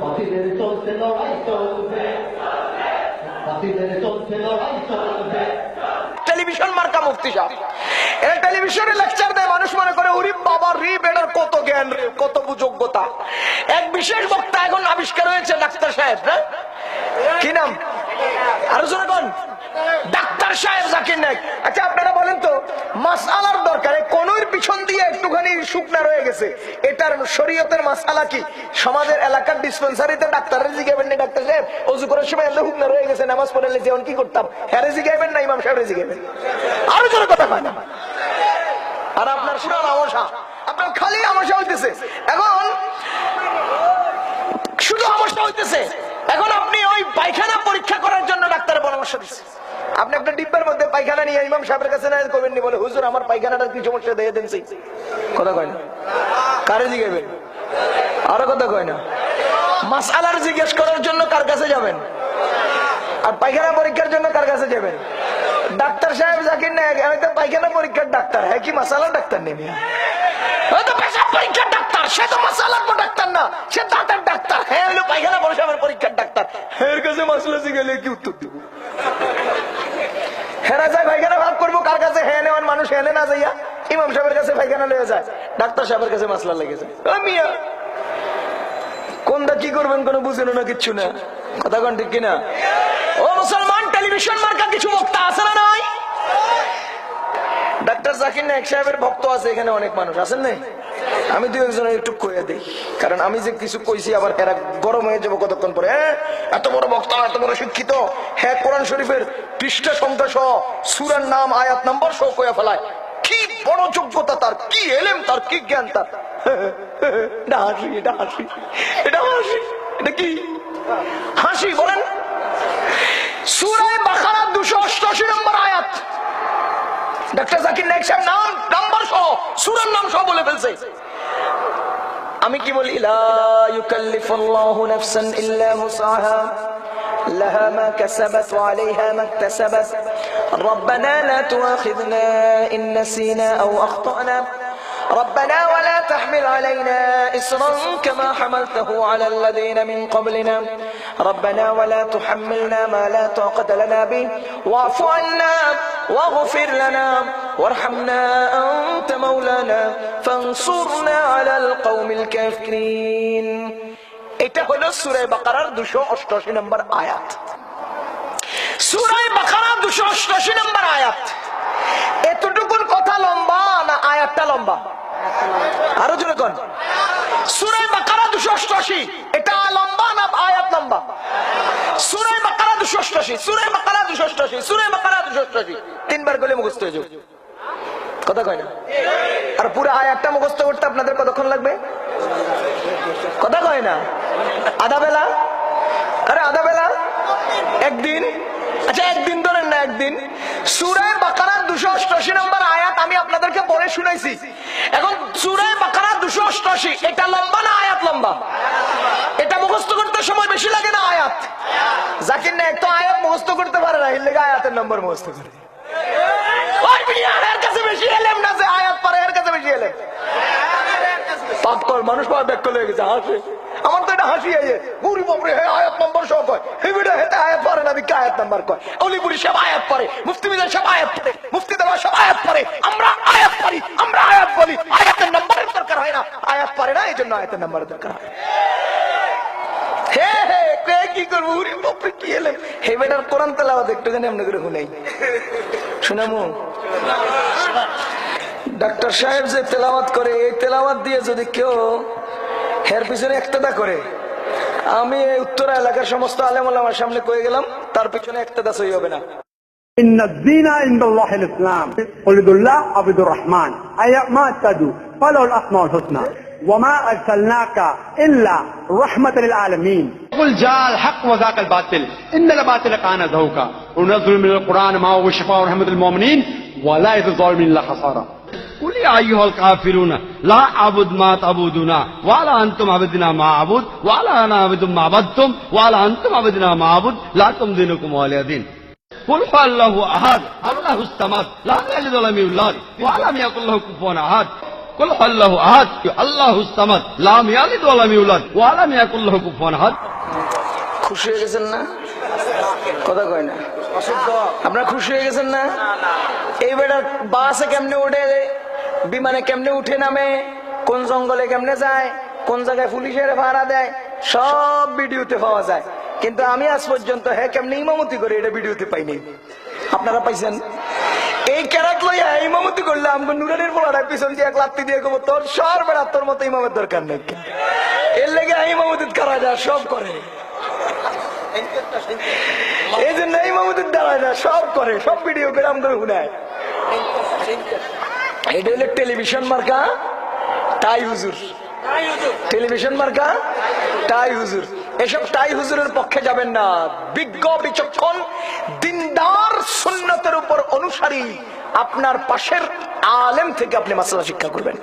বাতিলের চলছে লড়াই চলবে বাতিলের চলছে লড়াই চলবে টেলিভিশন মার্কা মুক্তি সাহেব এরা টেলিভিশনে লেকচার দেয়, মানুষ মনে করে উরি বাবা, রি বেটার কত জ্ঞান, রে কত যোগ্যতা এক বিশেষ বক্তা এখন আবিষ্কার হয়েছে, ডাক্তার সাহেব কি নাম? আরও জোরে ডাক্তার সাহেব জাকির নায়ক। আচ্ছা আপনারা বলেন তো মাসালার দরকার এই কনুর পিছন দিয়ে একটুখানি শুকনা রয়ে গেছে। এটার শরীয়তের মাসালা কি? সমাজের এলাকার ডিসপেন্সারিতে ডাক্তারের জিগাবেন না ডাক্তার সাহেব, অজু করার সময় এত শুকনা রয়ে গেছে, নামাজ পড়লে যেমন কি করতাম? হ্যাঁ জিগাবেন না, ইমাম সাহেব জিগাবেন আরও জোরে কথা হয় না। আর আপনার পুরো আমসা আপনার খালি আমসা হইতেছে। এখন শুধু আমসা হইতেছে। এখন আপনি ওই পায়খানা পরীক্ষা করার জন্য ডাক্তারের পরামর্শ দিচ্ছেন। আপনি আপনার ডিব্বার মধ্যে পায়খানা নিয়ে ইমাম সাহেবের কাছে না করবেন নি, বলে, হুজুর, আমার পায়খানাটার কি সমস্যা? দিয়ে দেন সেই। কথা কয় না। কারে জিগাবেন আরও কথা কয় না। মাসালার জিজ্ঞেস করার জন্য কার কাছে যাবেন? আর পায়খানা পরীক্ষার জন্য কার কাছে যাবেন? ডাক্তার সাহেব জাকির না হয়তো পায়খানা পরীক্ষার ডাক্তার। হ্যাঁ কি, মাসালার ডাক্তার নেই পরীক্ষার ডাক্তার। সে তো মাসালার ডাক্তার না। সে দাঁতের ডাক্তার। হ্যাঁ হলো পায়খানা পরিষেবার পরীক্ষার ডাক্তার। এর কাছে মাসলা গেলে কি উত্তর দিব? যায়, পায়খানা ভাব করব, কার কাছে হ্যাঁ নেওয়ার মানুষ না যাইয়া? ইমাম সাহেবের কাছে লয়ে যায়, ডাক্তার সাহেবের কাছে মাসলা লেগে যায় কোনটা কি করবেন কোনো বুঝেন না কিচ্ছু না। কথা কোন ঠিক কিনা? ও মুসলমান টেলিভিশন মার্কা কিছু বক্তা আছে না নাই? ডাক্তার জাকির নায়ক সাহেবের ভক্ত আছে এখানে অনেক মানুষ, আছেন নাই? আমি দু একজনের একটু কয়ে দিই। কারণ আমি যে কিছু কইছি, আবার এরা গরম হয়ে যাব কতক্ষণ পরে। এত বড় বক্তা, এত বড় শিক্ষিত। হ্যাঁ কোরআন শরীফের পৃষ্ঠা সংখ্যা সহ সুরার নাম, আয়াত নাম্বার সহ কয়ে ফেলায়। কি বড় যোগ্যতা তার, কি এলেম তার, কি জ্ঞান তার। এটা হাসি এটা হাসি এটা হাসি, এটা কি? হাসি বলেন। সুরায় বাখারা দুশো অষ্টআশি নম্বর আয়াত। ডাক্তার জাকির সাহেব, নাম সহ সুরার নাম সহ বলে ফেলছে আমি কি বলি লা ইউকাল্লিফুল্লাহু নাফসান ইল্লা মুসাহা لها ما كسبت وعليها ما اكتسبت ربنا لا تؤاخذنا إن نسينا أو أخطأنا ربنا ولا تحمل علينا إسرا كما حملته على الذين من قبلنا ربنا ولا تحملنا ما لا طاقة لنا به واعف عنا واغفر لنا وارحمنا أنت مولانا فانصرنا على القوم الكافرين এটা হলো সুরে বাকারার দুশো অষ্টআশি নম্বর আয়াত সুরায় বাকারা দুশো অষ্টআশি নম্বর আয়াত এতটুকুন কথা লম্বা না আয়াতটা লম্বা আরো জোরে কোন সুরায় বাকারা দুশো অষ্টআশি এটা লম্বা না আয়াত লম্বা সুরায় বাকারা দুশো সুরায় বাকারা দুশো সুরায় বাকারা তিনবার গলে মুখস্থ হয়ে কথা কয় না? আর পুরো আয়াতটা মুখস্থ করতে আপনাদের কতক্ষণ লাগবে? কথা কয় না? আধা বেলা? আরে আধা বেলা? একদিন? আচ্ছা একদিন ধরেন না, একদিন। সুরায় বাকারার দুশো অষ্টআশি নম্বর আয়াত আমি আপনাদেরকে পড়ে শুনাইছি। এখন সুরায় বাকারার দুশো অষ্টআশি এটা লম্বা না আয়াত লম্বা? এটা মুখস্থ করতে সময় বেশি লাগে না আয়াত? না তো আয়াত মুখস্থ করতে পারে না এর লেগে আয়াতের নম্বর মুখস্থ করে। ওই মিয়া, এর কাছে বেশি এলেম না যে আয়াত পারে এর কাছে বেশি এলেম। পাপ কর মানুষ পাওয়া ব্যাক করে গেছে হাসে। আমার তো এটা হাসি আইয়ে। গুরি বাপরে হে আয়াত নম্বর সব কয়। হে হেতে আয়াত পারে না বিকা আয়াত নাম্বার কয়? অলিপুরি সব আয়াত পারে মুফতি মিজান সব আয়াত পারে মুফতি দেওয়া সব আয়াত পারে। আমরা আয়াত পারি আমরা আয়াত বলি। আয়াতের নাম্বারের দরকার হয় না। আয়াত পারে না এই জন্য আয়াতের নাম্বারের দরকার হয় হে হে কে কি করবো উরি বাপরে কি এলেন হে বেটার কোরআন তেলাওয়াত একটুখানি আমরা করে শুনাই শুনামু ডাক্তার সাহেব যে তেলাওয়াত করে এই তেলাওয়াত দিয়ে যদি কেউ হের পিছনে একটাদা করে আমি এই উত্তরা এলাকার সমস্ত আলেম আমার সামনে কয়ে গেলাম তার পিছনে একটাদা সই হবে না إن الدين عند الله الإسلام قل ادعوا الله أو ادعوا الرحمن أي ما تدعو فله الأسماء الحسنى وما أرسلناك إلا رحمة للعالمين. قل جاء الحق وذاق الباطل. ان الباطل كان زهوقا وننزل من القران ما هو شفاء ورحمه للمؤمنين ولا الظالمين الا خسارا. قل يا ايها الكافرون لا اعبد ما تعبدون ولا أنتم عبدنا ما اعبد ولا أنا عبد ما عبدتم ولا أنتم عبدنا ما اعبد لا دينكم ولي دين. قل هو الله احد. الله الصمد لا يلد ولم يولد ولم يكن له كفوا احد. আল্লাহু আহাদ আল্লাহু সামাদ লাম ইয়ালিদ ওয়া লাম ইউলাদ ওয়া কুফুয়ান আহাদ। খুশি হয়ে গেছেন না? কথা কয় না। আপনারা খুশি হয়ে গেছেন না? বাসে কেমনে উঠে বিমানে কেমনে উঠে নামে? কোন জঙ্গলে কেমনে যায়? কোন জায়গায় পুলিশের ভাড়া দেয়? সব ভিডিওতে পাওয়া যায়। কিন্তু আমি আজ পর্যন্ত হ্যাঁ কেমনে ইমামতি করে এটা ভিডিওতে পাইনি। আপনারা পাইছেন? এই ক্যারাক লইয়া ইমামতি পোলাটা পিছন দিয়ে এক লাত্তি দিয়ে তোর সর বেড়া, তোর মতো ইমামের দরকার নেই। এর লেগে ইমামতি করা সব করে। এই দাঁড়ায় না, সব করে, সব ভিডিও করে শুনায়। এটা টেলিভিশন মার্কা টাই হুজুর। টেলিভিশন মার্কা টাই হুজুর। এসব টাই হুজুরের পক্ষে যাবেন না। বিজ্ঞ, বিচক্ষণ, দিনদার, সুন্নতের উপর অনুসারী। আপনার পাশের আলেম থেকে আপনি মাসালা শিক্ষা করবেন।